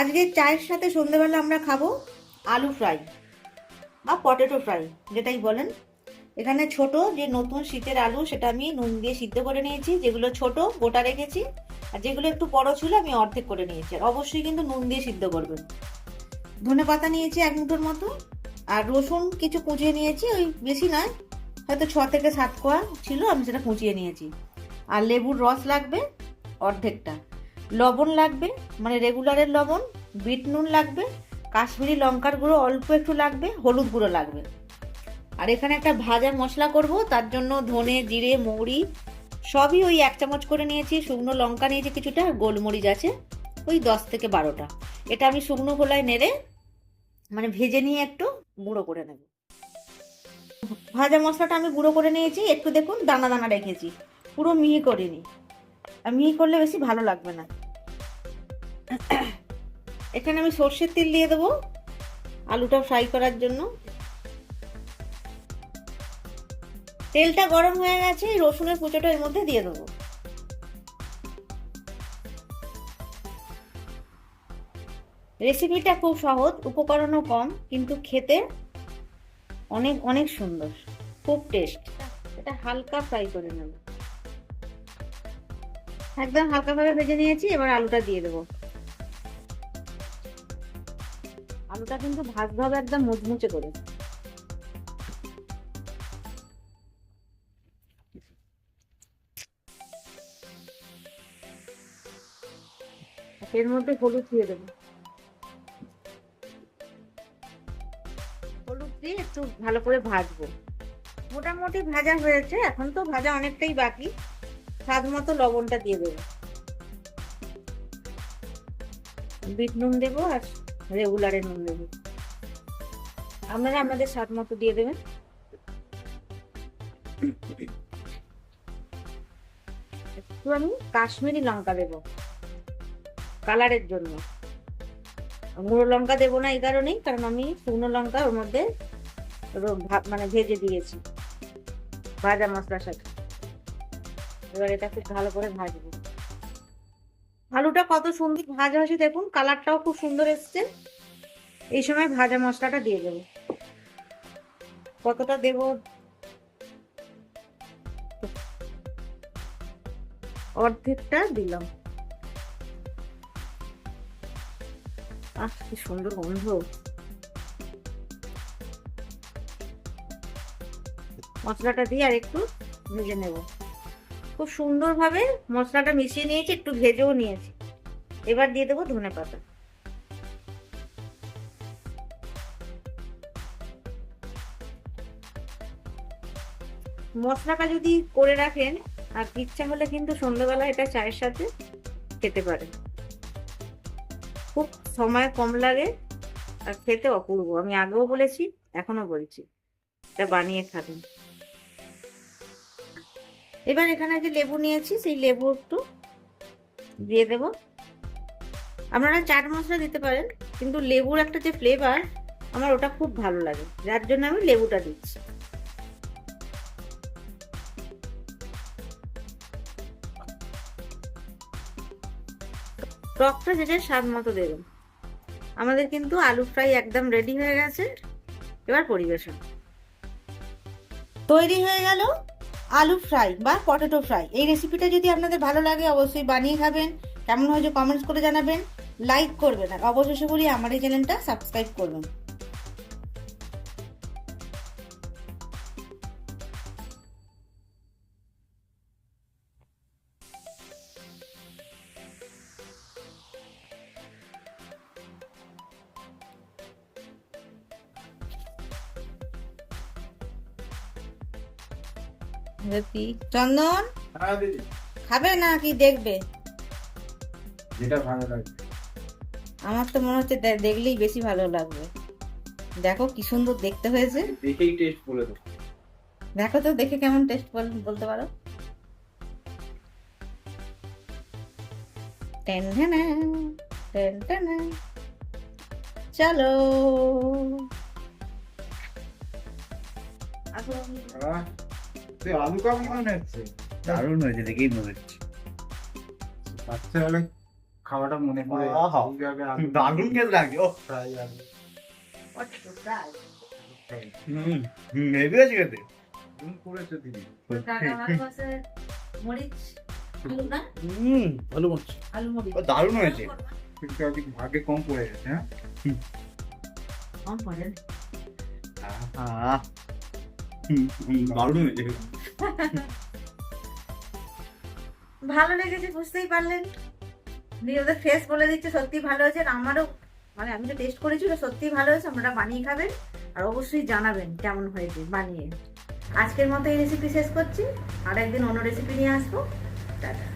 আজকে চায়ের সাথে সন্ধেবেলা আমরা খাব আলু ফ্রাই বা পটেটো ফ্রাই, যেটাই বলেন। এখানে ছোট যে নতুন শীতের আলু, সেটা আমি নুন দিয়ে সিদ্ধ করে নিয়েছি, যেগুলো ছোট, গোটা রেখেছি। আর যেগুলো একটু বড় ছিল, আমি অর্ধেক করে নিয়েছি। আর অবশ্যই কিন্তু নুন দিয়ে সিদ্ধ করবেন। ধনে পাতা নিয়েছি এক মুঠোর মতো, আর রসুন কিছু কুচিয়ে নিয়েছি, ওই বেশি নয়, হয়তো ছ থেকে সাত কোয়া ছিল, আমি সেটা কুচিয়ে নিয়েছি। আর লেবুর রস লাগবে অর্ধেকটা। লবণ লাগবে মানে রেগুলারের লবণ, বিট নুন লাগবে, কাশ্মীরি লঙ্কার গুঁড়ো অল্প একটু লাগবে, হলুদ গুঁড়ো লাগবে। আর এখানে একটা ভাজা মশলা করব, তার জন্য ধনে, জিরে, মৌরি, সবই ওই এক চামচ করে নিয়েছি, শুকনো লঙ্কা নিয়েছি কিছুটা গোলমরিচ আছে, ওই দশ থেকে বারোটা। এটা আমি শুকনো খোলায় নেড়ে মানে ভেজে নিয়ে একটু গুঁড়ো করে নেব। ভাজা মশলাটা আমি গুঁড়ো করে নিয়েছি, একটু দেখুন দানা দানা রেখেছি, পুরো মিহি করিনি। মিহি করলে বেশি ভালো লাগবে না। এখানে আমি সর্ষের তেল দিয়ে দেবো আলুটা ফ্রাই করার জন্য। তেলটা গরম হয়ে গেছে রসুনের কুচোটা এর মধ্যে দিয়ে দেবো। রেসিপিটা খুব সহজ, উপকরণও কম, কিন্তু খেতে অনেক অনেক সুন্দর, খুব টেস্ট। এটা হালকা ফ্রাই করে নেব। একদম হালকাভাবে ভেজে নিয়েছি, এবার আলুটা দিয়ে দেবো। আলুটা কিন্তু ভাজতে হবে একদম মুচমুচে করে। এর মধ্যে হলুদ দিয়ে দেবো। হলুদ দিয়ে একটু ভালো করে ভাজবো। মোটামুটি ভাজা হয়েছে, এখন তো ভাজা অনেকটাই বাকি। স্বাদ মতো লবণটা দিয়ে দেবো। বিট নুন দেবো আর রেগুলারের নুন দেবো। আপনারা আপনাদের স্বাদ মতো দিয়ে দেবেন। একটু আমি কাশ্মীরি লঙ্কা দেবো। কালারের জন্য। গুঁড়ো লঙ্কা দেবো না এই কারণেই, কারণ আমি শুকনো লঙ্কা ওর মধ্যে মানে ভেজে দিয়েছি। ভাজা মশলার সাথে। এবার এটা খুব ভালো করে ভাজবো। আলুটা কত সুন্দর ভাজা হয়েছে দেখুন, কালারটাও খুব সুন্দর এসছে। এই সময় ভাজা মশলাটা দিয়ে দেবো। কতটা দেব? অর্ধেকটা দিলাম। আহ, কি সুন্দর গন্ধ। মশলাটা দিয়ে আর একটু ভেজে নেব। খুব সুন্দরভাবে মশলাটা মিশিয়ে নিয়েছি, একটু ভেজেও নিয়েছি। এবার দিয়ে দেবো ধনে পাতা। মশলাটা যদি করে রাখেন, আর ইচ্ছা হলে কিন্তু সন্ধ্যাবেলা এটা চায়ের সাথে খেতে পারেন। খুব সময় কম লাগে, আর খেতে অপূর্ব। আমি আগেও বলেছি এখনও বলছি। এটা বানিয়ে খাবেন। এবার এখানে যে লেবু নিয়েছি, সেই লেবু একটু দিয়ে দেব। আপনারা চাট মশলা দিতে পারেন, কিন্তু লেবুর একটা যে ফ্লেভার আমার ওটা খুব ভালো লাগে। যার জন্য আমি লেবুটা দিচ্ছি। টকটা যেটা স্বাদ মতো দেবেন আমাদের কিন্তু আলু ফ্রাই একদম রেডি হয়ে গেছে। এবার পরিবেশন। তৈরি হয়ে গেল। আলু ফ্রাই বা পটেটো ফ্রাই। এই রেসিপিটা যদি আপনাদের ভালো লাগে, অবশ্যই বানিয়ে খাবেন। কেমন হয়েছে কমেন্টস করে জানাবেন। লাইক করবেন আর অবশেষে বলি, আমার এই চ্যানেলটা সাবস্ক্রাইব করবেন। চন্দন হ্যাঁ দিদি খাবে না কি দেখবে? যেটা ভালো লাগে আমার তো মনে হচ্ছে দেখলেই বেশি ভালো লাগবে। দেখো কি সুন্দর দেখতে হয়েছে। দেখেই টেস্ট বলে দেখো তো দেখে কেমন টেস্ট বলতে পারো। চলো। আসুন। আহ, আলু কাবলি মনে? হচ্ছে দারুণ হয়েছে দেখেই মনে হচ্ছে। খাওয়াটা মনে পড়ে দারুণ খেতে লাগে ও ফ্রাই আলু। দারুণ হয়েছে। ভাগে কম পড়ে গেছে হ্যাঁ? কম পড়ে আহ। হুম হুম, দারুণ হয়েছে। ভালো লেগেছে, বুঝতেই পারলেন। দিয়ে ওদের ফেস বলে দিচ্ছে সত্যি ভালো হয়েছে। আমারও মানে আমি তো টেস্ট করেছি, ওটা সত্যি ভালো হয়েছে, আপনারা বানিয়ে খাবেন। আর অবশ্যই জানাবেন কেমন হয়েছে বানিয়ে। আজকের মতো এই রেসিপি শেষ করছি। আর একদিন অন্য রেসিপি নিয়ে আসব। টাটা।